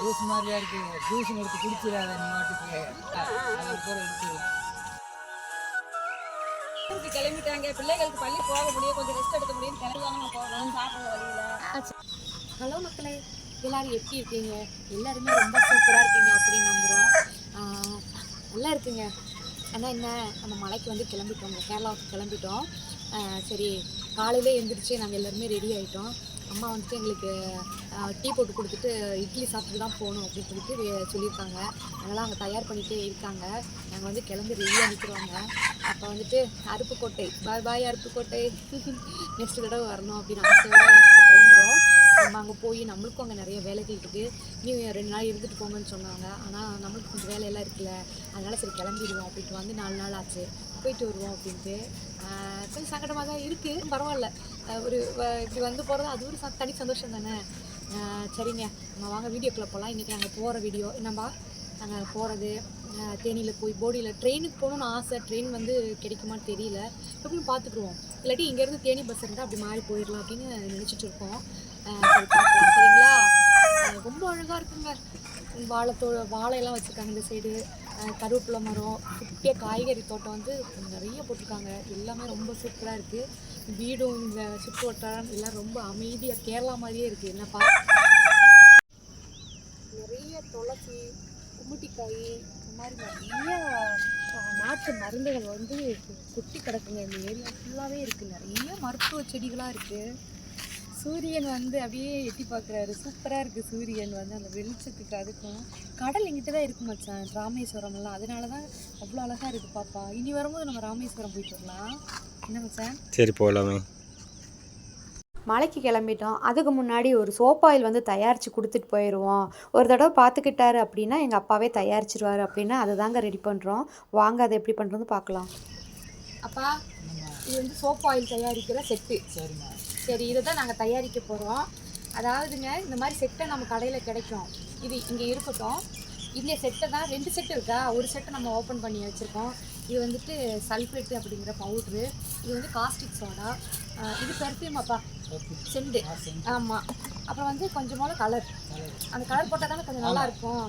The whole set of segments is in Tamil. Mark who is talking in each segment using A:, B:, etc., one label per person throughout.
A: ஜூஸ் மாதிரியா இருக்கு. ஜூஸ் எடுத்து குடிச்சிடாத நீ
B: மாட்டுக்கு. கிளம்பிட்டாங்க. பிள்ளைகளுக்கு பள்ளி போக முடியும். கொஞ்சம் ரெஸ்ட் எடுக்க முடியும். கிளம்பி போகணும் சாப்பிட ஹலோ மக்களே எல்லாரும் எப்படி இருக்கீங்க? எல்லாருமே ரொம்ப சூப்பராக இருக்கீங்க அப்படின்னு நம்புகிறோம் நல்லா இருக்குங்க. ஆனால் என்ன நம்ம மலைக்கு வந்து கிளம்பிட்டோம். கேரளாவுக்கு கிளம்பிட்டோம். சரி காலையிலே எழுந்திரிச்சு நாங்கள் எல்லாருமே ரெடி ஆகிட்டோம் அம்மா வந்துட்டு எங்களுக்கு டீ போட்டு கொடுத்துட்டு இட்லி சாப்பிட்டு தான் போகணும் அப்படின்னு சொல்லிட்டு சொல்லியிருக்காங்க. அதனால் அவங்க தயார் பண்ணிகிட்டே இருக்காங்க. நாங்கள் வந்து கிளம்பி ரெடியாக நிற்கிறோங்க அப்போ வந்துட்டு Aruppukottai. Bye bye Aruppukottai. Next தடவை வரணும் அப்படின்னு ஆசையோட கிளம்புறோம். நம்ம அங்கே போய் நம்மளுக்கும் அங்கே நிறைய வேலைகள் இருக்குது நீ ரெண்டு நாள் இருந்துட்டு போங்கன்னு சொன்னாங்க. ஆனால் நம்மளுக்கு கொஞ்சம் வேலையெல்லாம் இருக்குல்ல. அதனால் சரி கிளம்பிடுவோம் அப்படின்ட்டு வந்து நாலு நாள் ஆச்சு. போயிட்டு வருவோம் அப்படின்ட்டு. கொஞ்சம் சங்கடமாக தான் இருக்குது பரவாயில்ல. ஒரு வ- இப்படி வந்து போகிறது அது ஒரு தனி சந்தோஷம் தானே? சரிங்க. நம்ம வாங்க வீடியோக்குள்ளே போகலாம் இன்றைக்கி நாங்கள் போகிற வீடியோ என்னம்பா நாங்கள் போகிறது தேனியில் போய் போடியில் ட்ரெயினுக்கு போகணும்னு ஆசை. ட்ரெயின் வந்து கிடைக்குமான்னு தெரியல. எப்படின்னு பார்த்துக்குருவோம் இல்லாட்டி இங்கேருந்து தேனி பஸ் இருந்தால் அப்படி மாறி போயிடலாம் அப்படின்னு நினச்சிட்டு இருக்கோம். சரிங்களா? ரொம்ப அழகாக இருக்குங்க. வாழைத்தோ வாழையெல்லாம் வச்சுருக்காங்க இந்த சைடு கருவேப்பிலை மரம் குட்டிய காய்கறி தோட்டம் வந்து நிறைய போட்டிருக்காங்க. எல்லாமே ரொம்ப சூப்பராக இருக்குது வீடும் இந்த சுற்று வட்டாரம் எல்லாம் ரொம்ப அமைதியாக கேரளா மாதிரியே இருக்குது என்னப்பா நிறைய துளசி கும்மிட்டிக்காய் இந்த மாதிரி நிறைய நாட்டு மருந்துகள் வந்து கொட்டி கிடக்குங்க. இந்த ஏரியா ஃபுல்லாகவே இருக்குது நிறைய மருத்துவ செடிகளாக இருக்குது சூரியன் வந்து அப்படியே எட்டி பார்க்குறாரு. சூப்பராக இருக்குது சூரியன் வந்து அந்த வெளிச்சத்துக்கு அதுக்கும் கடல் எங்கிட்ட தான் இருக்கு மச்சான் ராமேஸ்வரம் எல்லாம் அதனால தான் அவ்வளோ அழகாக இருக்குது பாப்பா. இனி வரும்போது நம்ம ராமேஸ்வரம் போயிட்டு வரலாம். என்ன மச்சான்?
C: சரி போகலாமே.
D: மலைக்கு கிளம்பிட்டோம். அதுக்கு முன்னாடி ஒரு சோப் ஆயில் வந்து தயாரித்து கொடுத்துட்டு போயிடுவோம் ஒரு தடவை பார்த்துக்கிட்டாரு அப்படின்னா எங்கள் அப்பாவே தயாரிச்சிருவாரு அப்படின்னா அதை தாங்க ரெடி பண்ணுறோம் வாங்க அதை எப்படி பண்ணுறது பார்க்கலாம்.
B: அப்பா இது வந்து சோப் ஆயில் தயாரிக்கிற செட்டு
A: சரிம்மா.
B: சரி இதை தான் நாங்கள் தயாரிக்க போகிறோம் அதாவதுங்க இந்த மாதிரி செட்டை நம்ம கடையில் கிடைக்கும். இது இங்கே இருக்கட்டும். இந்த செட்டை தான் ரெண்டு செட்டு இருக்கா? ஒரு செட்டை நம்ம ஓப்பன் பண்ணி வச்சுருக்கோம். இது வந்துட்டு சல்ஃபேட்டு அப்படிங்கிற பவுட்ரு இது வந்து காஸ்டிக் சோடா இது பெர்ஃப்யூம் அப்பா. செண்டு ஆமாம் அப்புறம் வந்து கொஞ்சமான கலர் அந்த கலர் போட்டால் தானே கொஞ்சம் நல்லா இருக்கும்.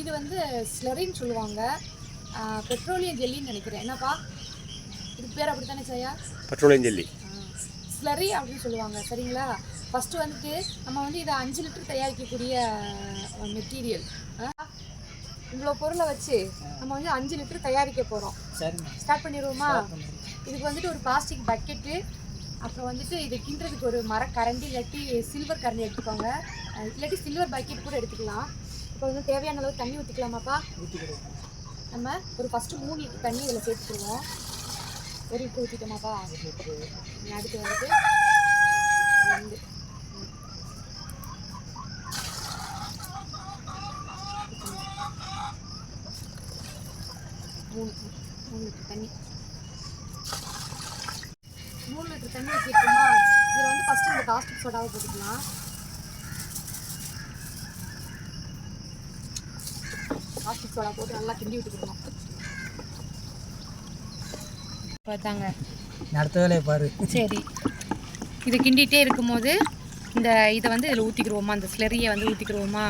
B: இது வந்து ஸ்லரின்னு சொல்லுவாங்க. பெட்ரோலியம் ஜெல்லின்னு நினைக்கிறேன். என்னப்பா? இதுக்கு பேர் அப்படி தானே செய்யா
C: பெட்ரோலியம் ஜெல்லி
B: ஸ்லரி அப்படின்னு சொல்லுவாங்க சரிங்களா? ஃபஸ்ட்டு வந்துட்டு நம்ம வந்து இதை அஞ்சு லிட்டர் தயாரிக்கக்கூடிய மெட்டீரியல் இவ்வளோ பொருளை வச்சு நம்ம வந்து அஞ்சு லிட்டர் தயாரிக்க போகிறோம் ஸ்டார்ட் பண்ணிடுவோமா? இதுக்கு வந்துட்டு ஒரு பிளாஸ்டிக் பக்கெட்டு அப்புறம் வந்துட்டு இது கிண்டுறதுக்கு ஒரு மரக்கரண்டி இல்லாட்டி சில்வர் கரண்டி எடுத்துக்கோங்க. இல்லாட்டி சில்வர் பக்கெட் கூட எடுத்துக்கலாம். இப்போ வந்து தேவையான அளவு தண்ணி ஊற்றிக்கலாமாப்பா நம்ம ஒரு ஃபஸ்ட்டு மூணு லிட்டர் தண்ணி இதில் சேர்த்துக்குருவோம் ஒரு லிட்டர் ஊற்றிட்டோமாப்பா இனி அடுத்து வந்துட்டு வந்து மூணு மூணு லிட்டர் தண்ணி. மூணு லிட்டர் தண்ணி ஊற்றிட்டோமா இதில் வந்து ஃபஸ்ட்டு இந்த காஸ்டிக் சோடாவை போட்டுக்கலாம். காஸ்டிக் சோடா போட்டு நல்லா கிண்டி விட்டுக்கணும்
A: அடுத்த வேலையை பாரு.
B: சரி. இதை கிண்டிகிட்டே இருக்கும்போது இந்த இதை வந்து இதில் ஊற்றிக்கிடுவோமா அந்த ஸ்லெரியை வந்து ஊற்றிக்கிடுவோமா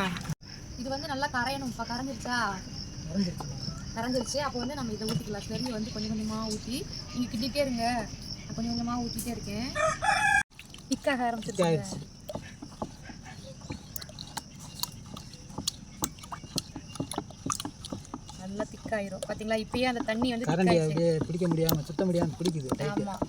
B: இது வந்து நல்லா கரையணும்ப்பா கரைஞ்சிருச்சா?
A: இறந்துருச்சுமா
B: கரைஞ்சிருச்சு. அப்போ வந்து நம்ம இதை ஊற்றிக்கலாம் ஸ்லெரியை வந்து கொஞ்சம் கொஞ்சமாக ஊற்றி நீங்கள் கிண்டிகிட்டே இருங்க. நான் கொஞ்சம் கொஞ்சமாக ஊற்றிட்டே இருக்கேன். திக்காக ஆரம்பிச்சிருச்சு நல்லா திக்காயிரும் பார்த்தீங்களா இப்பயே அந்த தண்ணி வந்து
A: கரண்டி அப்படியே பிடிக்க முடியாமல் சுத்த முடியாமல் பிடிக்குது
B: ஆமாம்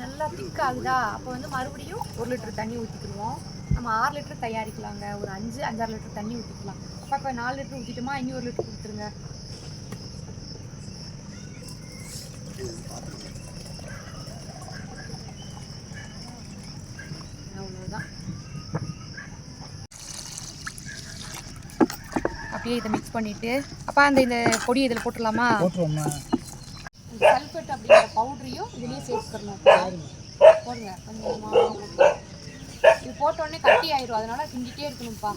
B: நல்லா திக் ஆகுதா? அப்போ வந்து மறுபடியும் ஒரு லிட்டர் தண்ணி ஊற்றிக்கிடுவோம் நம்ம ஆறு லிட்டர் தயாரிக்கலாங்க. ஒரு அஞ்சு அஞ்சாறு லிட்டர் தண்ணி ஊற்றிக்கலாம் அப்போ இப்போ நாலு லிட்டர் ஊற்றிட்டோமா இனி ஒரு லிட்டர் கொடுத்துருங்க. அப்படியே இதை மிக்ஸ் பண்ணிவிட்டு அப்போ அந்த இந்த பொடி இதில் போட்டுடலாமா?
A: போட்டுருவோம்மா.
B: இந்த சல்ஃபேட் அப்படிங்கிற பவுடரையும் இதுலேயே சேர்த்துக்கணும். போடுங்க கொஞ்சம். இது போட்ட உடனே கட்டி ஆயிரும் அதனால கிண்டிட்டே இருக்கணும்ப்பா.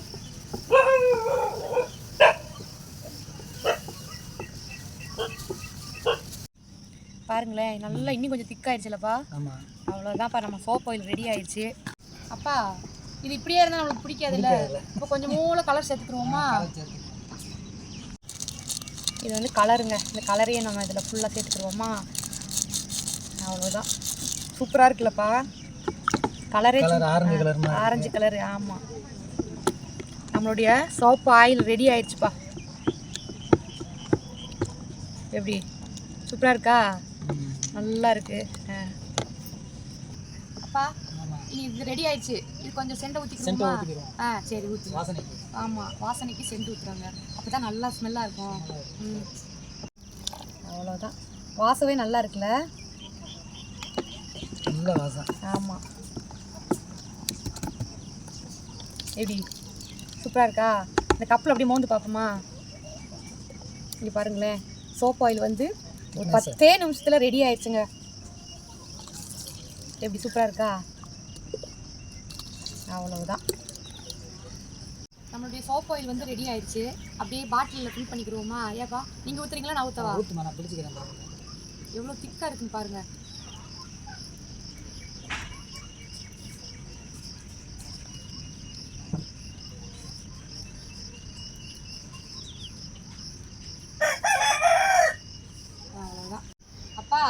B: பாருங்களேன் நல்லா இன்னும் கொஞ்சம் திக்காயிடுச்சுலப்பா அவ்வளோதான்ப்பா நம்ம சோப் ஆயில் ரெடி ஆயிடுச்சு. அப்பா இது இப்படியே இருந்தால் நம்மளுக்கு பிடிக்காதுல்ல? இப்போ கொஞ்சம் மூளை கலர் சேர்த்துக்குருவோமா? இது வந்து கலருங்க. இந்த கலரையே நம்ம இதில் ஃபுல்லாக சேர்த்துக்குருவோமா அவ்வளோதான் சூப்பராக இருக்குல்லப்பா. கலரே
A: ஆரஞ்சு கலர்
B: ஆமாம் நம்மளுடைய சோப்பு ஆயில் ரெடி ஆயிடுச்சுப்பா. எப்படி? சூப்பராக இருக்கா? நல்லா இருக்கு. அப்பா இது ரெடி ஆயிடுச்சு. இது கொஞ்சம் செண்டை ஊற்றிக்கணுமா ஆ சரி ஊற்றி
A: வாசனைக்கு.
B: ஆமாம் வாசனைக்கு செண்டு ஊற்றுறாங்க அப்போ தான் நல்லா ஸ்மெல்லாக இருக்கும். ம். அவ்வளோதான் வாசமே நல்லா இருக்குல்ல?
A: நல்ல வாசம்.
B: ஆமாம் எப்படி? சூப்பராக இருக்கா? இந்த கப்பில் அப்படியே மோந்து பார்ப்போமா? இங்கே பாருங்களேன். சோப் ஆயில் வந்து ஒரு பத்தே நிமிஷத்தில் ரெடி ஆயிடுச்சுங்க. எப்படி? சூப்பராக இருக்கா? அவ்வளவுதான். நம்மளுடைய சோப் ஆயில் வந்து ரெடி ஆயிடுச்சு. அப்படியே பாட்டிலில் ஃபில் பண்ணிக்கிடுவோமா? ஏப்பா நீங்கள் ஊற்றுறீங்களா நான் ஊற்றவா
A: ஊற்றுமா நான் பிடிச்சிக்கிறேன்.
B: எவ்வளோ திக்காக இருக்குன்னு பாருங்க. அவ்வளவுதான். அப்பா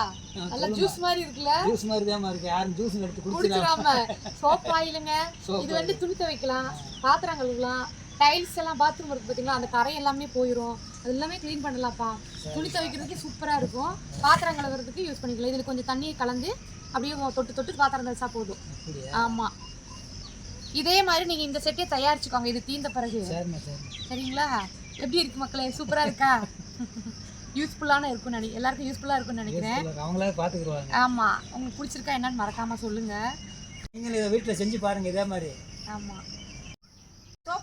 B: நல்லா ஜூஸ் மாதிரி இருக்குல்ல?
A: ஜூஸ் மாதிரி தான் இருக்கு. யாரும் ஜூஸ் எடுத்து
B: குடிச்சிடாம. சோப் ஆயிலுங்க இது வந்து துணி துவைக்கலாம் பாத்திரம் கழுவலாம். டைல்ஸ் எல்லாம் பாத்ரூம் இருக்கு பார்த்தீங்களா அந்த கரை எல்லாமே போயிடும் அது எல்லாமே க்ளீன் பண்ணலாம்ப்பா. துணி துவைக்கிறதுக்கு சூப்பராக இருக்கும். பாத்திரம் கழுவுறதுக்கு யூஸ் பண்ணிக்கலாம். இதில் கொஞ்சம் தண்ணியை கலந்து அப்படியே தொட்டு தொட்டு பாத்திரம் தச்சா போதும். ஆமாம் இதே மாதிரி நீங்கள் இந்த செட்டே தயாரிச்சுக்கோங்க. இது தீர்ந்த பிறகு. சரிங்களா? எப்படி இருக்கு மக்களே? சூப்பராக இருக்கா? யூஸ்ஃபுல்லான இருக்கும்னு நினை எல்லாருக்கும் யூஸ்ஃபுல்லாக இருக்கும்னு நினைக்கிறேன்.
A: அவங்களே பார்த்துக்குருவாங்க
B: ஆமாம் உங்களுக்கு பிடிச்சிருக்கா என்னன்னு மறக்காமல் சொல்லுங்கள்
A: நீங்களும் இதை வீட்டில் செஞ்சு பாருங்க இதே மாதிரி.
B: ஆமாம்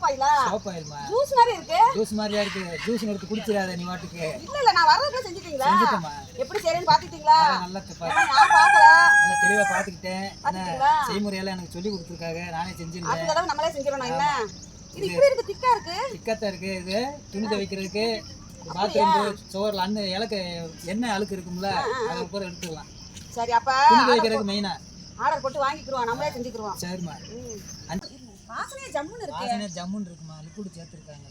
C: ஆயிலா
A: சோப் ஆயில்மா
C: ஜூஸ் மாதிரி இருக்கு?
A: ஜூஸ் மாதிரியா இருக்கு. ஜூஸ் எடுத்து குடிச்சிடாத நீ வாட்டுக்கு.
C: இல்ல இல்ல நான் வர்றதுக்குள்ள செஞ்சுட்டீங்களா?
A: செஞ்சுட்டேம்மா.
C: எப்படி சரின்னு பாத்துட்டீங்களா?
A: நல்லா
C: நான் பாக்கல.
A: நல்லா என்ன
C: பாத்துட்டீங்களா?
A: செய்முறையெல்லாம் எனக்கு சொல்லி கொடுத்துருக்காங்க. நானே செஞ்சிருந்தேன்.
C: அடுத்த தடவை நம்மளே செஞ்சிடணும் என்ன? இது இப்படி இருக்கு திக்கா இருக்கு?
A: இது துணி துவைக்கிறதுக்கு பாத்ரூம் சோறில் அண்ணன் இலக்கு எண்ணெய் அழுக்கு இருக்கும்ல அதை கூட எடுத்துக்கலாம்.
C: சரி அப்ப
A: துணி துவைக்கிறதுக்கு மெயினா
C: ஆர்டர் போட்டு வாங்கிக்கிறோம் நம்மளே செஞ்சுக்கிறோம்
A: சரிம்மா.
C: வாசனையே ஜம்முன்னு இருக்கு.
A: வாசனை ஜம்முன்னு இருக்குமா? லிக்விட் சேர்த்துருக்காங்க.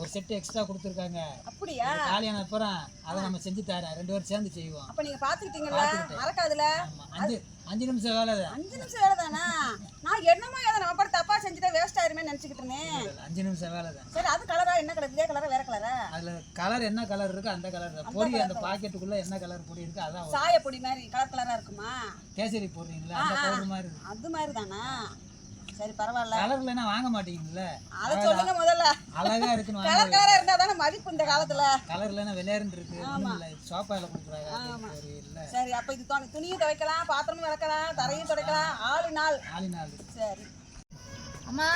A: ஒரு செட்டு எக்ஸ்ட்ரா கொடுத்துருக்காங்க.
C: அப்படியா?
A: காலியான அப்புறம் அதை நம்ம செஞ்சு தரேன். ரெண்டு பேரும் சேர்ந்து செய்வோம்.
C: அப்ப நீங்க பாத்துக்கிட்டீங்களா. மறக்காதுல?
A: அஞ்சு அஞ்சு நிமிஷம் வேலை
C: அஞ்சு நிமிஷம் வேலை தானா? நான் என்னமோ ஏதோ நம்ம பாட்டு தப்பா செஞ்சுட்டா வேஸ்ட் ஆயிருமே நினைச்சுக்கிட்டு இருந்தேன்.
A: அஞ்சு நிமிஷம் வேலை தான்.
C: சரி அது கலரா என்ன கலர் இதே கலரா வேற கலரா
A: அதில் கலர் என்ன கலர் இருக்கோ அந்த கலர் தான். பொடி அந்த பாக்கெட்டுக்குள்ள என்ன கலர் பொடி இருக்கோ அதான்.
C: சாய பொடி மாதிரி கலர் கலரா இருக்குமா?
A: கேசரி போடுறீங்களா அந்த மாதிரி
C: அது மாதிரி தானா? சரி பரவாயில்ல.
A: கலர் இல்லைன்னா வாங்க மாட்டீங்கல்ல?
C: அதை சொல்லுங்க முதல்ல.
A: அழகா இருக்குன்னு வாங்க
C: கலர் கலரா இருந்தா தானே மதிப்பு இந்த காலத்துல.
A: கலர் இல்லைன்னா விளையாண்டு இருக்கு. இல்ல சோப்பாயில கொடுக்குறாங்க. சரி இல்ல
C: சரி அப்ப இது துணி- துணியும் துவைக்கலாம் பாத்திரமும் விளக்கலாம் தரையும் துடைக்கலாம். ஆளு நாள்.
A: நாலு நாள்
C: சரி.
B: அம்மா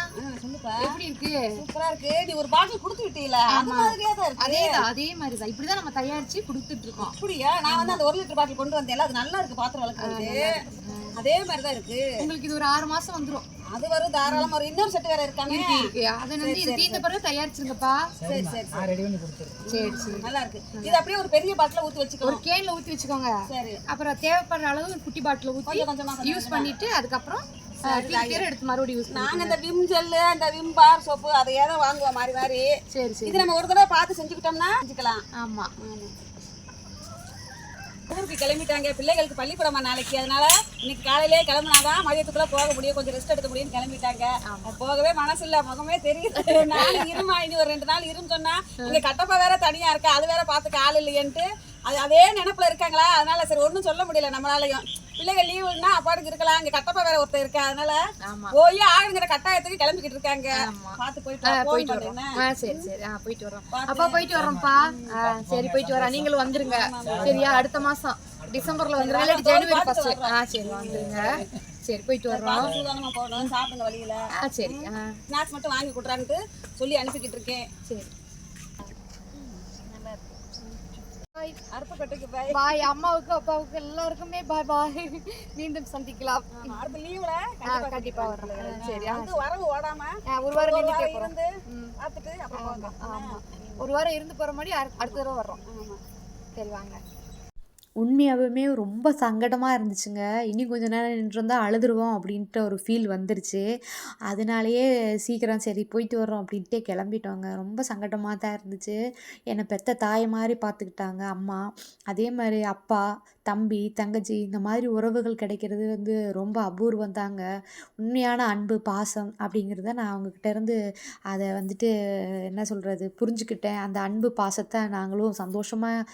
C: சொல்லுப்பா.
B: எப்படி இருக்கு?
C: சூப்பரா இருக்கு. நீ ஒரு பாட்டில் கொடுத்து விட்டீல. அது மாதிரியே தான் இருக்கு.
B: அதே தான் அதே மாதிரி தான் இப்படி தான் நம்ம தயாரிச்சு கொடுத்துட்டு இருக்கோம்.
C: அப்படியா? நான் வந்து அந்த ஒரு லிட்டர் பாட்டில் கொண்டு வந்தேன்ல. அது நல்லா இருக்கு பாத்திரம் விளக்குறது அதே மாதிரி தான் இருக்கு.
B: உங்களுக்கு இது ஒரு ஆறு மாசம் வந்துரும்.
C: அது வரும் தாராளமா ஒரு இன்னொரு செட்டு வேற இருக்காங்க.
B: இருக்கு இருக்கு. அதை வந்து இது தீர்ந்த பிறகு தயாரிச்சிருங்கப்பா.
A: சரிம்மா நான் ரெடி பண்ணி கொடுத்துருக்கேன்
B: சரி சரி.
C: நல்லா இருக்கு. இது அப்படியே ஒரு பெரிய பாட்டில ஊத்தி
B: ஒரு
C: வச்சுக்கலாம்
B: கேன்ல ஊத்தி வச்சுக்கோங்க.
C: சரி.
B: அப்புறம் தேவைப்படுற அளவு குட்டி பாட்டில் ஊத்தி
C: கொஞ்சம் கொஞ்சமா கொஞ்சம்
B: யூஸ் பண்ணிட்டு அதுக்கப்புறம் ஃபில்டர் எடுத்து மறுபடியும் யூஸ்
C: நாங்க இந்த விம் ஜெல்லு அந்த விம் பார் சோப்பு அதை ஏதோ வாங்குவோம் மாதிரி மாதிரி
B: சரி சரி.
C: இது நம்ம ஒரு தடவை பார்த்து செஞ்சுக்கிட்டோம்னா செஞ்சுக்கலாம்.
B: ஆமா.
C: ஊருக்கு கிளம்பிட்டாங்க. பிள்ளைகளுக்கு பள்ளிக்கூடமா நாளைக்கு. அதனால இன்னைக்கு காலையிலேயே கிளம்புனாதான் மதியத்துக்குள்ள போக முடியும். கொஞ்சம் ரெஸ்ட் எடுக்க முடியும்னு கிளம்பிட்டாங்க. போகவே மனசு இல்ல முகமே தெரியுது. நானும் இருமா இனி ஒரு ரெண்டு நாள் இருன்னு சொன்னா இங்க கட்டப்பா வேற தனியா இருக்கா? அது வேற பார்த்துக்க ஆள் இல்லையன்ட்டு அது அதே நினைப்புல இருக்காங்களா? அதனால சரி ஒன்றும் சொல்ல முடியல நம்மளாலையும். பிள்ளைகள் லீவுன்னா அப்பாட்டுக்கு இருக்கலாம். இங்க கட்டப்பா வேற ஒருத்தர் இருக்கா? அதனால
B: ஆமா.
C: போய் ஆளுங்கிற கட்டாயத்துக்கு கிளம்பிக்கிட்டு இருக்காங்க. பார்த்து போயிட்டு
B: போயிட்டு வரோம் சரி சரி. ஆ போயிட்டு வரோம் அப்பா போயிட்டு வரோம்ப்பா சரி போயிட்டு வரோம் நீங்களும் வந்துருங்க. சரியா அடுத்த மாசம். டிசம்பர்ல வந்துருங்க இல்லாட்டி ஜனவரி ஃபர்ஸ்ட் ஆ சரி வந்துருங்க. சரி போயிட்டு வரோம்
C: போகணும் சாப்பிடுங்க வழியில.
B: ஆ சரி
C: ஸ்நாக்ஸ் மட்டும் வாங்கி கொடுறான்ட்டு சொல்லி அனுப்பிக்கிட்டு இருக்கேன்.
B: சரி.
C: அருப்பு கட்டைக்கு போய்
B: பாய் அம்மாவுக்கு அப்பாவுக்கு எல்லாருக்குமே பாய் பாய் மீண்டும் சந்திக்கலாம்.
C: அடுத்த லீவ்ல
B: கண்டிப்பா வரோம் ஆ, சரி
C: வந்து வரவு ஓடாம
B: ஒரு வாரம் போறோம்.
C: இருந்து. பார்த்துட்டு அப்புறம்
B: ஆமா ஒரு வாரம் இருந்து போற மாதிரி அடு- அடுத்த தடவை வர்றோம். சரி வாங்க.
D: உண்மையாகவுமே ரொம்ப சங்கடமாக இருந்துச்சுங்க. இன்னும் கொஞ்ச நேரம் நின்றுருந்தா அழுதுருவோம் அப்படின்ட்டு ஒரு ஃபீல் வந்துருச்சு. அதனாலேயே சீக்கிரம் சரி போயிட்டு வரோம் அப்படின்ட்டே கிளம்பிட்டோங்க. ரொம்ப சங்கடமாக தான் இருந்துச்சு. என்னை பெத்த தாய் மாதிரி பார்த்துக்கிட்டாங்க அம்மா. அதே மாதிரி அப்பா தம்பி தங்கச்சி இந்த மாதிரி உறவுகள் கிடைக்கிறது வந்து ரொம்ப அபூர்வம் தாங்க. உண்மையான அன்பு பாசம் அப்படிங்கிறத நான் அவங்கக்கிட்ட இருந்து அதை வந்துட்டு என்ன சொல்கிறது புரிஞ்சுக்கிட்டேன். அந்த அன்பு பாசத்தை நாங்களும் சந்தோஷமாக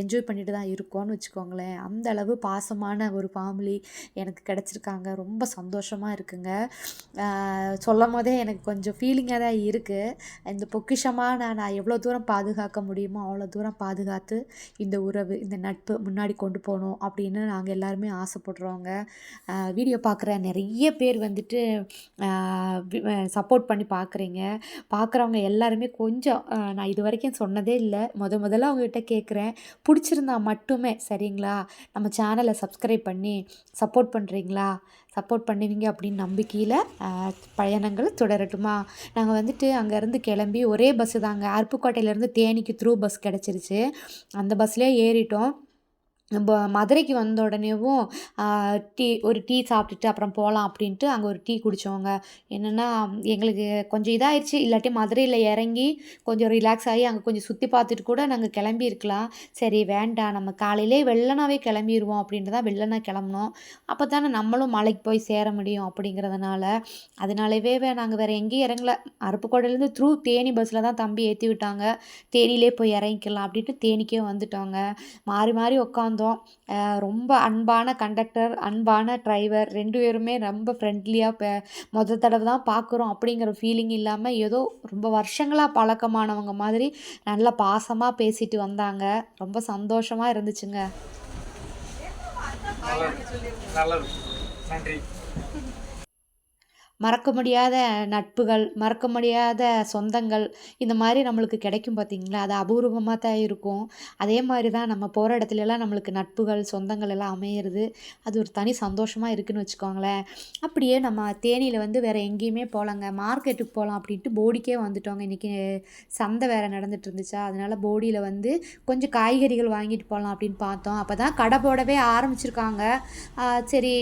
D: என்ஜாய் பண்ணிட்டு தான் இருக்கோம். இருக்கோம்னு வச்சுக்கோங்களேன். அந்த அளவு பாசமான ஒரு ஃபேமிலி எனக்கு கிடச்சிருக்காங்க. ரொம்ப சந்தோஷமாக இருக்குங்க. சொல்லும் போதே எனக்கு கொஞ்சம் ஃபீலிங்காக தான் இருக்குது இந்த பொக்கிஷமாக நான் நான் எவ்வளோ தூரம் பாதுகாக்க முடியுமோ அவ்வளோ தூரம் பாதுகாத்து இந்த உறவு இந்த நட்பு முன்னாடி கொண்டு போகணும் அப்படின்னு நாங்கள் எல்லாருமே ஆசைப்படுறோங்க. வீடியோ பார்க்குற நிறைய பேர் வந்துட்டு சப்போர்ட் பண்ணி பார்க்குறீங்க. பார்க்குறவங்க எல்லாருமே கொஞ்சம் நான் இது வரைக்கும் சொன்னதே இல்லை. முத முதல்ல அவங்ககிட்ட கேட்குறேன் பிடிச்சிருந்தா மட்டுமே சரிங்களா? நம்ம சேனலை சப்ஸ்கிரைப் பண்ணி சப்போர்ட் பண்ணுறீங்களா சப்போர்ட் பண்ணுவீங்க அப்படின்னு நம்பிக்கையில் பயணங்கள் தொடரட்டுமா? நாங்கள் வந்துட்டு அங்கேருந்து கிளம்பி ஒரே பஸ்ஸு தாங்க. அருப்புக்கோட்டையிலேருந்து தேனிக்கு த்ரூ பஸ் கிடச்சிருச்சு. அந்த பஸ்லேயே ஏறிட்டோம். நம்ம மதுரைக்கு வந்த உடனேவும் டீ ஒரு டீ சாப்பிட்டுட்டு அப்புறம் போகலாம் அப்படின்ட்டு அங்கே ஒரு டீ குடித்தோங்க என்னென்னா எங்களுக்கு கொஞ்சம் இதாகிடுச்சு இல்லாட்டி மதுரையில் இறங்கி கொஞ்சம் ரிலாக்ஸ் ஆகி அங்கே கொஞ்சம் சுற்றி பார்த்துட்டு கூட நாங்கள் கிளம்பி இருக்கலாம் சரி வேண்டாம். நம்ம காலையிலே வெள்ளனாவே கிளம்பிடுவோம் அப்படின்ட்டு தான் வெள்ளனா கிளம்புனோம். அப்போ தானே நம்மளும் மலைக்கு போய் சேர முடியும் அப்படிங்கிறதுனால. அதனாலவே நாங்கள் வேறு எங்கேயும் இறங்கல. அருப்புக்கோட்டையிலேருந்து த்ரூ தேனி பஸ்ஸில் தான் தம்பி ஏற்றி விட்டாங்க தேனிலே போய் இறங்கிக்கலாம் அப்படின்ட்டு தேனிக்கே வந்துட்டோங்க. மாறி மாறி உட்காந்தோம். அஹ் ரொம்ப அன்பான கண்டக்டர் அன்பான டிரைவர் ரெண்டு பேருமே ரொம்ப ஃப்ரெண்ட்லியாக இப்போ மொதல் தடவை தான் பார்க்குறோம் அப்படிங்கிற ஃபீலிங் இல்லாமல் ஏதோ ரொம்ப வருஷங்களாக பழக்கமானவங்க மாதிரி நல்லா பாசமாக பேசிட்டு வந்தாங்க. ரொம்ப சந்தோஷமாக இருந்துச்சுங்க.
A: நன்றி.
D: மறக்க முடியாத நட்புகள் மறக்க முடியாத சொந்தங்கள் இந்த மாதிரி நம்மளுக்கு கிடைக்கும் பார்த்தீங்களா அது அபூர்வமாக தான் இருக்கும். அதே மாதிரி தான் நம்ம போகிற இடத்துலலாம் நம்மளுக்கு நட்புகள் சொந்தங்கள் எல்லாம் அமையிறது. அது ஒரு தனி சந்தோஷமாக இருக்குன்னு வச்சுக்கோங்களேன். அப்படியே நம்ம தேனியில் வந்து வேறு எங்கேயுமே போகலாங்க. மார்க்கெட்டுக்கு போகலாம் அப்படின்ட்டு போடிக்கே வந்துட்டோங்க. இன்றைக்கி சந்தை வேறு நடந்துட்டு இருந்துச்சா? அதனால் போடியில் வந்து கொஞ்சம் காய்கறிகள் வாங்கிட்டு போகலாம் அப்படின்னு பார்த்தோம். அப்போ தான் கடை போடவே ஆரம்பிச்சிருக்காங்க. சரி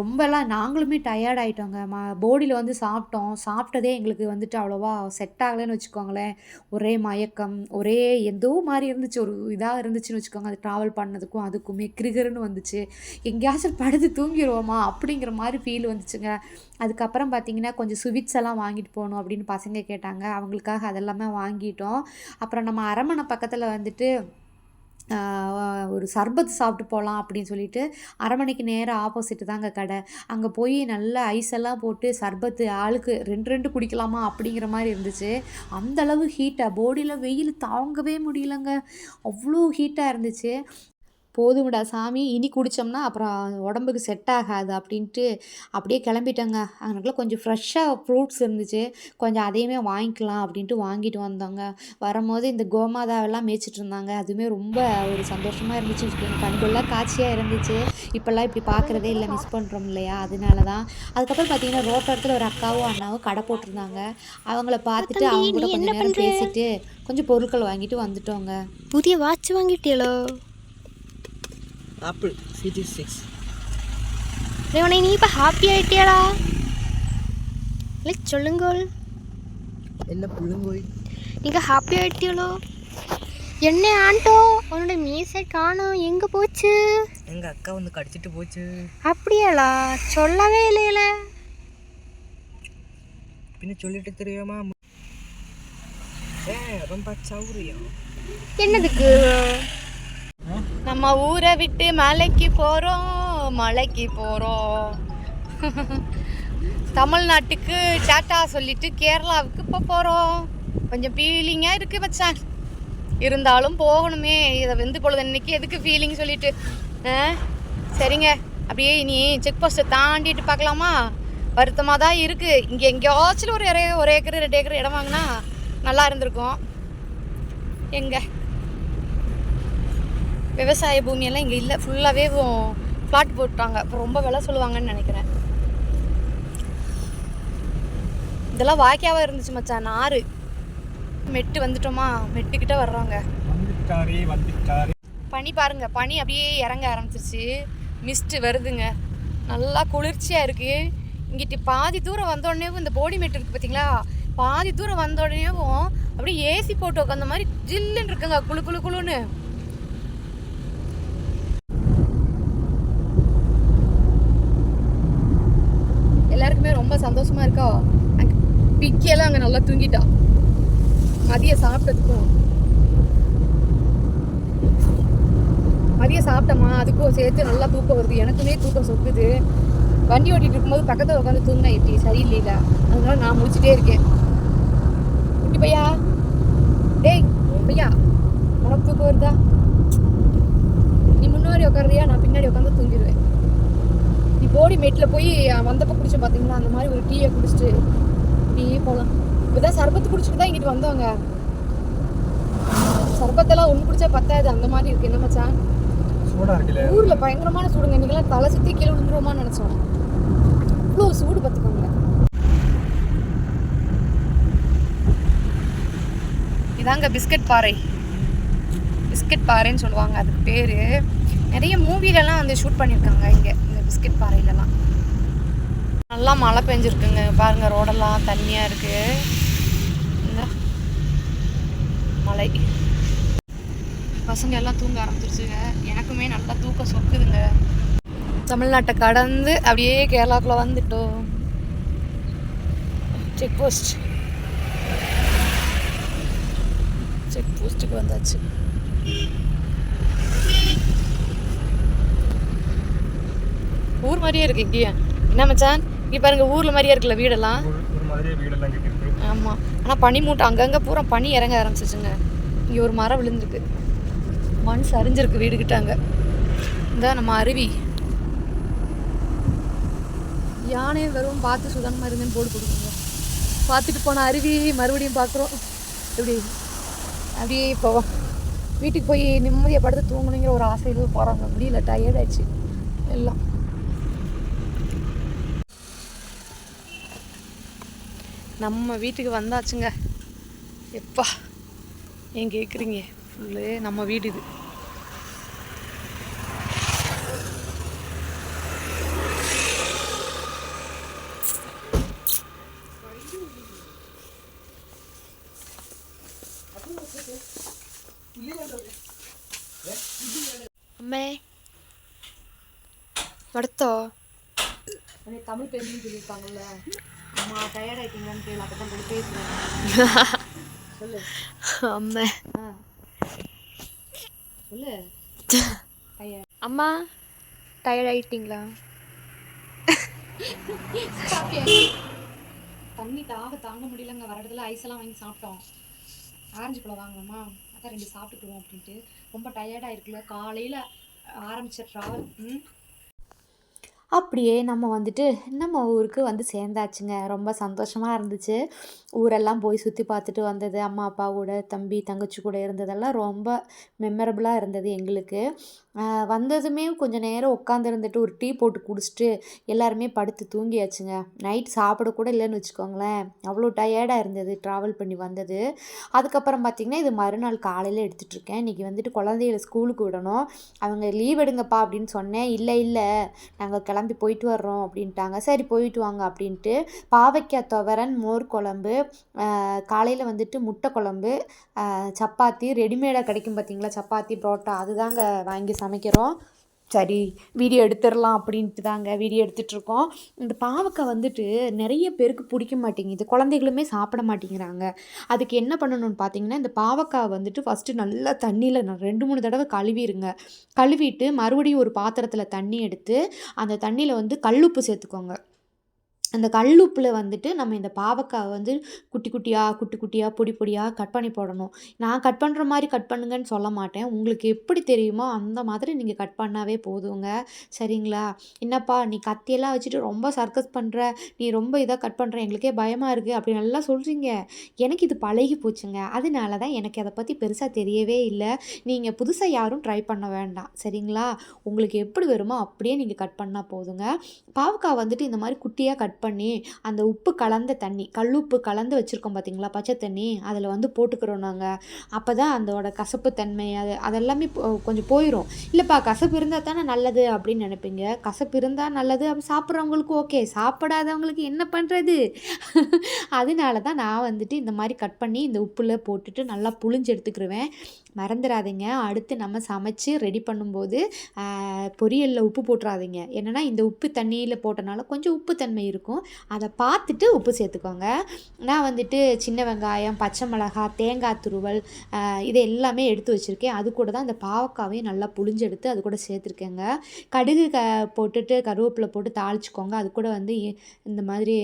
D: ரொம்பலாம் நாங்களுமே டயர்ட் ஆகிட்டோங்க மா போடி போடியில் வந்து சாப்பிட்டோம். சாப்பிட்டதே எங்களுக்கு வந்துட்டு அவ்வளோவா செட் ஆகலைன்னு வச்சுக்கோங்களேன். ஒரே மயக்கம் ஒரே ஏதோ மாதிரி இருந்துச்சு. ஒரு இதாக இருந்துச்சுன்னு வச்சுக்கோங்க. அது ட்ராவல் பண்ணதுக்கும் அதுக்குமே கிருகிருன்னு வந்துச்சு. எங்கேயாச்சும் படுத்து தூங்கிடுவோமா அப்படிங்கிற மாதிரி ஃபீல் வந்துச்சுங்க. அதுக்கப்புறம் பார்த்தீங்கன்னா கொஞ்சம் ஸ்வீட்ஸ் எல்லாம் வாங்கிட்டு போகணும் அப்படின்னு பசங்க கேட்டாங்க. அவங்களுக்காக அதெல்லாமே வாங்கிட்டோம். அப்புறம் நம்ம அரமனை பக்கத்தில் வந்துட்டு ஒரு சர்பத் சாப்பிட்டு போகலாம் அப்படின்னு சொல்லிட்டு மணிக்கு நேராக ஆப்போசிட்டு தாங்க கடை. அங்கே போய் நல்லா ஐஸ் எல்லாம் போட்டு சர்பத்து ஆளுக்கு ரெண்டு ரெண்டு குடிக்கலாமா அப்படிங்கிற மாதிரி இருந்துச்சு. அந்தளவு ஹீட்டாக போடியில் வெயில் தாங்கவே முடியலங்க. அவ்வளோ ஹீட்டாக இருந்துச்சு. போதும்டா சாமி இனி குடித்தோம்னா அப்புறம் உடம்புக்கு செட் ஆகாது அப்படின்ட்டு அப்படியே கிளம்பிட்டோங்க. அங்கனக்குள்ள கொஞ்சம் ஃப்ரெஷ்ஷாக ஃப்ரூட்ஸ் இருந்துச்சு. கொஞ்சம் அதையுமே வாங்கிக்கலாம் அப்படின்ட்டு வாங்கிட்டு வந்தோங்க. வரும்போது இந்த கோமாதாவெல்லாம் மேய்ச்சிட்டு இருந்தாங்க. அதுவுமே ரொம்ப ஒரு சந்தோஷமாக இருந்துச்சு. வச்சுக்கோங்க கண்கொள்ளா காட்சியாக இருந்துச்சு. இப்போல்லாம் இப்படி பார்க்குறதே இல்லை மிஸ் பண்ணுறோம் இல்லையா? அதனால தான் அதுக்கப்புறம் பார்த்தீங்கன்னா ரோட்டோரத்தில் ஒரு அக்காவும் அண்ணாவும் கடை போட்டிருந்தாங்க. அவங்கள பார்த்துட்டு அவங்க கூட கொஞ்சம் நேரம் பேசிட்டு கொஞ்சம் பொருட்கள் வாங்கிட்டு வந்துட்டோங்க.
E: புதிய வாட்ச் வாங்கிட்டியலோ?
F: ஆப்பிள் சிடி சிக்ஸ்
E: உன்னை நீ இப்போ ஹாப்பி ஆயிட்டியாடா? இல்லை சொல்லுங்கள்
F: என்ன புழுங்கோய்?
E: நீங்கள் ஹாப்பி ஆயிட்டியலோ? என்ன ஆண்டோ உன்னோட மீசை காணோம். எங்கே போச்சு?
F: எங்கள் அக்கா வந்து கடிச்சிட்டு போச்சு.
E: அப்படியாளா சொல்லவே இல்லையில.
F: பின்ன சொல்லிட்டு தெரியாமா? ஏ ரொம்ப சௌரியம்.
E: என்னதுக்கு
B: நம்ம ஊரை விட்டு மலைக்கு போகிறோம் மலைக்கு போகிறோம் தமிழ்நாட்டுக்கு டாட்டா சொல்லிட்டு கேரளாவுக்கு இப்போ போகிறோம் கொஞ்சம் ஃபீலிங்காக இருக்குது மச்சான். இருந்தாலும் போகணுமே. இதை வெந்து பொழுது இன்னைக்கு எதுக்கு ஃபீலிங் சொல்லிட்டு? ஆ? சரிங்க. அப்படியே இனி செக் போஸ்ட்டை தாண்டிட்டு பார்க்கலாமா? வருத்தமாக தான் இருக்குது இங்கே எங்கேயாச்சும் ஒரு இறை ஒரு ஏக்கர் ரெண்டு ஏக்கர் இடம் வாங்கினா நல்லா இருந்திருக்கும். எங்கே? விவசாய பூமியெல்லாம் இங்கே இல்லை. ஃபுல்லாகவே ஃப்ளாட் போட்டாங்க. இப்போ ரொம்ப விலை சொல்லுவாங்கன்னு நினைக்கிறேன். இதெல்லாம் வாய்க்காவாக இருந்துச்சு மச்சான். ஆறு மெட்டு வந்துட்டோமா? மெட்டுக்கிட்ட வர்றாங்க.
D: பனி பாருங்க. பனி அப்படியே இறங்க ஆரம்பிச்சிருச்சு. மிஸ்ட் வருதுங்க. நல்லா குளிர்ச்சியாக இருக்குது இங்கிட்டு பாதி தூரம் வந்த உடனேவும் இந்த போடி மெட் இருக்குது பார்த்தீங்களா பாதி தூரம் வந்த உடனேவும் அப்படியே ஏசி போட்டு உட்காந்த மாதிரி ஜில்லுன்னு இருக்குங்க. குளு குளு குளுன்னு எல்லாருக்குமே ரொம்ப சந்தோஷமா இருக்கா? அங்க பிக்கியெல்லாம் அங்கே நல்லா தூங்கிட்டா. மதியம் சாப்பிட்டதுக்கும். மதியம் சாப்பிட்டோமா அதுக்கும் சேர்த்து நல்லா தூக்கம் வருது. எனக்குமே தூக்கம் சொக்குது. வண்டி ஓட்டிட்டு இருக்கும்போது பக்கத்தில் உட்காந்து தூங்கினேன் இப்படி சரியில்லைல. அதனால நான் முடிச்சுட்டே இருக்கேன். குட்டி பையா? டேய் பையா உனக்கு தூக்கம் வருதா? நீ முன்னாடி உட்காருறியா? நான் பின்னாடி உட்காந்து தூங்கிடுவேன். நீ போடி மேட்டில் போய் வந்தப்போ குடிச்ச பார்த்தீங்களா அந்த மாதிரி ஒரு டீயை குடிச்சிட்டு டீயே போகலாம் இப்போதான் சர்பத்து குடிச்சிட்டு தான் இங்கிட்டு வந்தவங்க. சர்பத்தெல்லாம் ஒன்று குடிச்சா பத்தாது. அந்த மாதிரி இருக்கு. என்ன மச்சான்?
A: சூடா இருக்குல்ல.
D: ஊர்ல பயங்கரமான சூடுங்க. இன்னைக்கெல்லாம் தலை சுத்தி கீழே விழுந்துருவோமான்னு நினைச்சோம். இவ்வளோ சூடு பார்த்துக்கோங்க. இதாங்க பிஸ்கட் பாறை. பிஸ்கட் பாறைன்னு சொல்லுவாங்க. அதுக்கு பேர். நிறைய மூவிலலாம் வந்து ஷூட் பண்ணியிருக்காங்க இங்கே. பிஸ்கட் பாறையிலலாம் நல்லா மழை பெஞ்சிருக்குங்க. பாருங்க ரோடெல்லாம் தண்ணியாக இருக்கு. இந்த மலை. பசங்க எல்லாம் தூங்க ஆரம்பிச்சிருச்சுங்க. எனக்குமே நல்லா தூக்கம் சொக்குதுங்க. தமிழ்நாட்டை கடந்து அப்படியே கேரளாக்குள்ள வந்துட்டோம். செக் போஸ்ட் செக் போஸ்ட்டுக்கு வந்தாச்சு. ஊர் மாதிரியே இருக்கு இங்கேயே. என்ன மச்சான்? இங்கே பாருங்க ஊர்ல மாதிரியே இருக்குல்ல வீடெல்லாம்? ஆமாம் ஆனால் பனி மூட்டை அங்கங்கே பூரா பனி இறங்க ஆரம்பிச்சிச்சுங்க. இங்கே ஒரு மரம் விழுந்திருக்கு. மண் சரிஞ்சிருக்கு அங்கே. இந்த நம்ம அருவி. யானையும் வரும் பார்த்து சுதானமாக இருங்கன்னு போர்டு கொடுக்குங்க பார்த்துட்டு போன அருவி மறுபடியும் பார்க்குறோம். இப்படி அப்படியே போவோம் வீட்டுக்கு போய் நிம்மதியாக படுத்து தூங்கணுங்கிற ஒரு ஆசையில் போகிறாங்க முடியல டயர்ட் ஆயிடுச்சு. எல்லாம். நம்ம வீட்டுக்கு வந்தாச்சுங்க. எப்பா ஏன் கேட்குறீங்க ஃபுல்லு நம்ம வீடு இது. அம்மே படுத்தோ. தமிழ் பேசணும்னு சொல்லியிருப்பாங்கல்ல அம்மா டயர்ட் ஆயிட்டீங்களான்னு கேள்வி அப்போ தான் பேசுகிறேன் சொல்லு.
E: அம்மா.
D: சொல்லு.
E: அம்மா டயர்ட் ஆயிட்டீங்களா?
D: தண்ணி தாக தாங்க முடியலங்க. வர இடத்துல ஐஸ் எல்லாம் வாங்கி சாப்பிட்டோம். ஆரஞ்சு பழம் வாங்கணுமா? அதான் ரெண்டு சாப்பிட்டுக்குவோம் அப்படின்ட்டு. ரொம்ப டயர்டாக இருக்குல்ல. காலையில் ஆரம்பிச்ச ட்ராவல் ம்? அப்படியே நம்ம வந்துட்டு நம்ம ஊருக்கு வந்து சேர்ந்தாச்சுங்க. ரொம்ப சந்தோஷமாக இருந்துச்சு. ஊரெல்லாம் போய் சுற்றி பார்த்துட்டு வந்தது. அம்மா அப்பா கூட தம்பி தங்கச்சி கூட இருந்ததெல்லாம் ரொம்ப மெமரபுளாக இருந்தது எங்களுக்கு. வந்ததுமே கொஞ்சம் நேரம் உட்காந்துருந்துட்டு ஒரு டீ போட்டு குடிச்சிட்டு எல்லாருமே படுத்து தூங்கியாச்சுங்க. நைட் சாப்பிட கூட இல்லைன்னு வச்சுக்கோங்களேன். அவ்வளோ டயர்டாக இருந்தது ட்ராவல் பண்ணி வந்தது. அதுக்கப்புறம் பார்த்திங்கன்னா இது மறுநாள் காலையில் எடுத்துகிட்டு இருக்கேன். இன்றைக்கி வந்துட்டு குழந்தைகளை ஸ்கூலுக்கு விடணும். அவங்க லீவ் எடுங்கப்பா அப்படின்னு சொன்னேன். இல்லை இல்லை நாங்கள் கிளம்பி போயிட்டு வர்றோம் அப்படின்ட்டாங்க. சரி போயிட்டு வாங்க அப்படின்ட்டு பாவைக்காய் துவரன் மோர் குழம்பு காலையில் வந்துட்டு முட்டை குழம்பு சப்பாத்தி ரெடிமேடாக கிடைக்கும் பார்த்தீங்களா சப்பாத்தி புரோட்டா அதுதாங்க வாங்கி சமைக்கிறோம். சரி வீடியோ எடுத்துடலாம் அப்படின்ட்டு தாங்க வீடியோ எடுத்துகிட்ருக்கோம் இந்த பாவக்காய் வந்துட்டு நிறைய பேருக்கு பிடிக்க மாட்டேங்குது. குழந்தைகளுமே சாப்பிட மாட்டேங்கிறாங்க. அதுக்கு என்ன பண்ணணும்னு பார்த்தீங்கன்னா இந்த பாவக்காய் வந்துட்டு ஃபஸ்ட்டு நல்லா தண்ணியில் ரெண்டு மூணு தடவை கழுவிடுங்க கழுவிட்டு மறுபடியும் ஒரு பாத்திரத்தில் தண்ணி எடுத்து அந்த தண்ணியில் வந்து கல்லுப்பு சேர்த்துக்கோங்க. அந்த கல்லுப்பில் வந்துட்டு நம்ம இந்த பாவக்காய் வந்து குட்டி குட்டியாக குட்டி குட்டியாக பொடி பொடியாக கட் பண்ணி போடணும். நான் கட் பண்ணுற மாதிரி கட் பண்ணுங்கன்னு சொல்ல மாட்டேன். உங்களுக்கு எப்படி தெரியுமோ அந்த மாதிரி நீங்கள் கட் பண்ணாவே போதுங்க. சரிங்களா? என்னப்பா நீ கத்தியெல்லாம் வச்சுட்டு ரொம்ப சர்க்கஸ் பண்ணுற நீ ரொம்ப இதாக கட் பண்ணுற எங்களுக்கே பயமாக இருக்குது அப்படி நல்லா சொல்கிறீங்க எனக்கு இது பழகி போச்சுங்க. அதனால தான் எனக்கு அதை பற்றி பெருசாக தெரியவே இல்லை. நீங்கள் புதுசாக யாரும் ட்ரை பண்ண வேண்டாம். சரிங்களா? உங்களுக்கு எப்படி வருமோ அப்படியே நீங்கள் கட் பண்ணால் போதுங்க. பாவக்காய் வந்துட்டு இந்த மாதிரி குட்டியாக கட் பண்ணி அந்த உப்பு கலந்த தண்ணி கல்லுப்பு கலந்து வச்சுருக்கோம் பார்த்தீங்களா பச்சை தண்ணி அதில் வந்து போட்டுக்கிறோம் நாங்கள் அப்போ தான் அதோட கசப்பு தன்மை அது அதெல்லாமே போ- கொஞ்சம் போயிடும் இல்லைப்பா கசப்பு இருந்தால் தானே நல்லது அப்படின்னு நினைப்பீங்க. கசப்பு இருந்தால் நல்லது அப்போ சாப்பிட்றவங்களுக்கு ஓகே. சாப்பிடாதவங்களுக்கு என்ன பண்ணுறது அதனால தான் நான் வந்துட்டு இந்த மாதிரி கட் பண்ணி இந்த உப்பில் போட்டுட்டு நல்லா புழிஞ்சு எடுத்துக்கிருவேன். மறந்துடாதீங்க அடுத்து நம்ம சமைச்சு ரெடி பண்ணும்போது பொரியலில் உப்பு போட்டுறாதீங்க. என்னென்னா இந்த உப்பு தண்ணியில் போட்டனால கொஞ்சம் உப்பு தன்மை இருக்கும். அதை பார்த்துட்டு உப்பு சேர்த்துக்கோங்க. நான் வந்துட்டு சின்ன வெங்காயம் பச்சை மிளகாய் தேங்காய் துருவல் இது எல்லாமே எடுத்து வச்சுருக்கேன். அது கூட தான் இந்த பாவக்காவையும் நல்லா புளிஞ்செடுத்து அது கூட சேர்த்துருக்கேங்க. கடுகு க போட்டுட்டு கருவேப்பிலை போட்டு தாளிச்சுக்கோங்க. அது கூட வந்து இந்த மாதிரி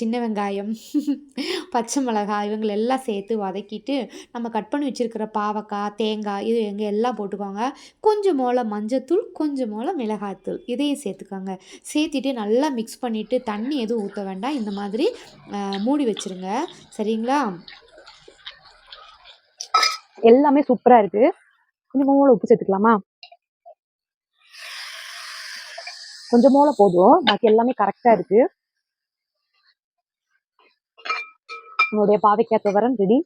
D: சின்ன வெங்காயம் பச்சை மிளகாய் இவங்களெல்லாம் சேர்த்து வதக்கிட்டு நம்ம கட் பண்ணி வச்சுருக்கிற பாவக்காய் தேங்காய் இது எங்கே எல்லாம் போட்டுக்கோங்க. கொஞ்சம் மோளை மஞ்சத்தூள் கொஞ்சம் மோளை மிளகாய்த்தூள். இதையும் சேர்த்துக்கோங்க. சேர்த்திட்டு நல்லா மிக்ஸ் பண்ணிவிட்டு தண்ணி எதுவும் ஊற்ற வேண்டாம். இந்த மாதிரி மூடி வச்சுருங்க. சரிங்களா?
G: எல்லாமே சூப்பரா இருக்கு. கொஞ்சம் உப்பு சேர்த்துக்கலாமா? கொஞ்சம் மோளை போதும். பாக்கி எல்லாமே கரெக்டா இருக்கு. உங்களுடைய பாவைக்காய் துவரம் ரெடி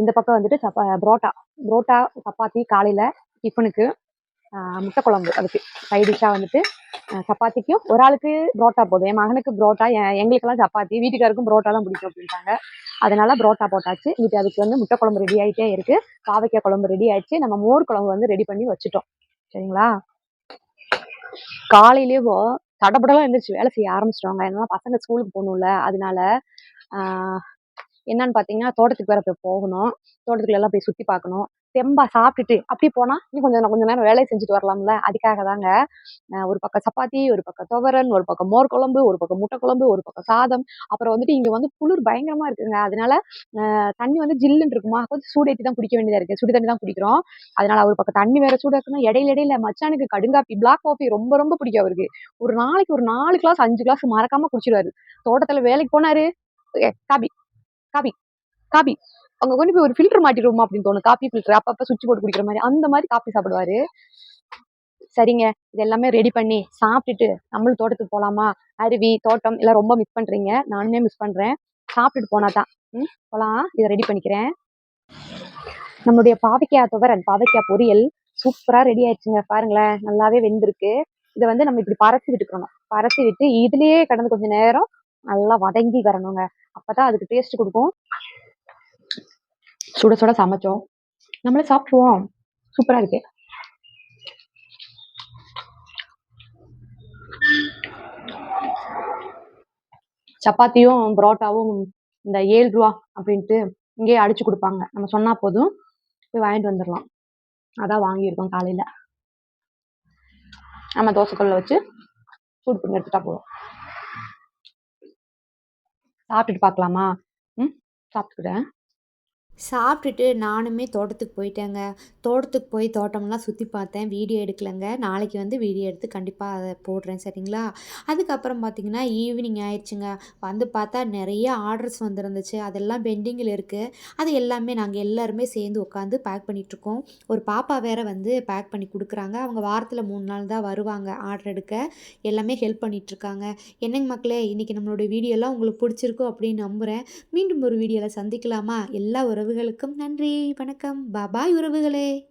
G: இந்த பக்கம் வந்துட்டு சப்பா புரோட்டா. புரோட்டா சப்பாத்தி காலையில டிஃபனுக்கு முட்டை குழம்பு அதுக்கு. சைடிஷாக வந்துட்டு சப்பாத்திக்கும் ஒரு ஆளுக்கு புரோட்டா போதும். என் மகனுக்கு புரோட்டா எங்களுக்கெல்லாம் சப்பாத்தி வீட்டுக்காருக்கும் புரோட்டா தான் பிடிக்கும் அப்படின்ட்டாங்க. அதனால புரோட்டா போட்டாச்சு. இது அதுக்கு வந்து முட்டை குழம்பு ரெடி ஆகிட்டே இருக்கு. பாவைக்காய் குழம்பு ரெடி ஆயிடுச்சு. நம்ம மோர் குழம்பு வந்து ரெடி பண்ணி வச்சுட்டோம். சரிங்களா? காலையிலேயே தடபடலாம் எழுந்திரிச்சு வேலை செய்ய ஆரம்பிச்சிட்டோங்க. ஏன்னா பசங்க ஸ்கூலுக்கு போகணும்ல. அதனால என்னன்னு பார்த்தீங்கன்னா தோட்டத்துக்கு வேற போய் போகணும். தோட்டத்துக்குள்ள எல்லாம் போய் சுற்றி பார்க்கணும் தெம்பா சாப்பிட்டுட்டு அப்படியே போனால் இன்னும் கொஞ்சம் கொஞ்சம் நேரம் வேலையை செஞ்சுட்டு வரலாம்ல. அதுக்காக தாங்க ஒரு பக்கம் சப்பாத்தி ஒரு பக்கம் துவரன் ஒரு பக்கம் மோர் குழம்பு ஒரு பக்கம் முட்டை குழம்பு ஒரு பக்கம் சாதம். அப்புறம் வந்துட்டு இங்கே வந்து குளிர் பயங்கரமா இருக்குங்க. அதனால தண்ணி வந்து ஜில்லுன்னு இருக்குமா? கொஞ்சம் சூடேற்றி தான் குடிக்க வேண்டியதாக இருக்கு. சுடு தண்ணி தான் குடிக்கிறோம். அதனால ஒரு பக்கம் தண்ணி வேற சூடா இருக்கணும் இடையில இடையில மச்சானுக்கு கடுங்காப்பி பிளாக் காஃபி ரொம்ப ரொம்ப பிடிக்கும் அவருக்கு. ஒரு நாளைக்கு ஒரு நாலு கிளாஸ் அஞ்சு கிளாஸ் மறக்காம குடிச்சிருவாரு தோட்டத்தில் வேலைக்கு போனாரு காபி காபி காபி அங்க கொண்டு போய் ஒரு ஃபில்டர் மாட்டிடுவோமா அப்படின்னு தோணும். காபி ஃபில்டர் அப்பப்ப சுவிட்ச் போட்டு குடிக்கிற மாதிரி. அந்த மாதிரி காபி சாப்பிடுவாரு. சரிங்க. இது எல்லாமே ரெடி பண்ணி சாப்பிட்டுட்டு நம்மளும் தோட்டத்துக்கு போலாமா? அருவி தோட்டம் எல்லாம் ரொம்ப மிஸ் பண்றீங்க. நானுமே மிஸ் பண்றேன். சாப்பிட்டுட்டு போனா தான். ம் போலாம். இதை ரெடி பண்ணிக்கிறேன். நம்மளுடைய பாவைக்காய் துவரன் பாவைக்காய் பொரியல் சூப்பரா ரெடி ஆயிடுச்சுங்க. பாருங்களேன். நல்லாவே வெந்திருக்கு. இதை வந்து நம்ம இப்படி பரத்தி விட்டுக்கணும். பரத்தி விட்டு இதுலயே கடந்து கொஞ்ச நேரம் நல்லா வதங்கி வரணுங்க. அப்பதான் அதுக்கு டேஸ்ட் கொடுக்கும். சுட சுட சமைச்சோம். நம்மளே சாப்பிடுவோம் சூப்பரா இருக்கு. சப்பாத்தியும் பரோட்டாவும் இந்த ஏழு ரூபா அப்படின்ட்டு இங்கேயே அடிச்சு கொடுப்பாங்க. நம்ம சொன்னா போதும். போய் வாங்கிட்டு வந்துடலாம். அதான் வாங்கியிருக்கோம் காலையில. நம்ம தோசைக்கல்ல வச்சு சூடு பண்ணி எடுத்துட்டா போதும். சாப்பிட்டுட்டு பார்க்கலாமா ம் சாப்பிட்டுக்கிறேன்.
D: சாப்பிட்டுட்டு நானுமே தோட்டத்துக்கு போயிட்டேங்க. தோட்டத்துக்கு போய் தோட்டம்லாம் சுற்றி பார்த்தேன். வீடியோ எடுக்கலைங்க. நாளைக்கு வந்து வீடியோ எடுத்து கண்டிப்பாக அதை போடுறேன் சரிங்களா? அதுக்கப்புறம் பார்த்தீங்கன்னா ஈவினிங் ஆயிடுச்சுங்க. வந்து பார்த்தா நிறைய ஆர்டர்ஸ் வந்துருந்துச்சு. அதெல்லாம் பெண்டிங்கில் இருக்குது அது எல்லாமே நாங்கள் எல்லாருமே சேர்ந்து உட்காந்து பேக் பண்ணிகிட்ருக்கோம் ஒரு பாப்பா வேறு வந்து பேக் பண்ணி கொடுக்குறாங்க. அவங்க வாரத்தில் மூணு நாள் தான் வருவாங்க ஆர்டர் எடுக்க. எல்லாமே ஹெல்ப் பண்ணிகிட்ருக்காங்க என்னங்க மக்களே இன்றைக்கி நம்மளோட வீடியோலாம் உங்களுக்கு பிடிச்சிருக்கும் அப்படின்னு நம்புகிறேன் மீண்டும் ஒரு வீடியோவில் சந்திக்கலாமா? எல்லா உறவுகளுக்கும் நன்றி. வணக்கம். பாபாய் உறவுகளே.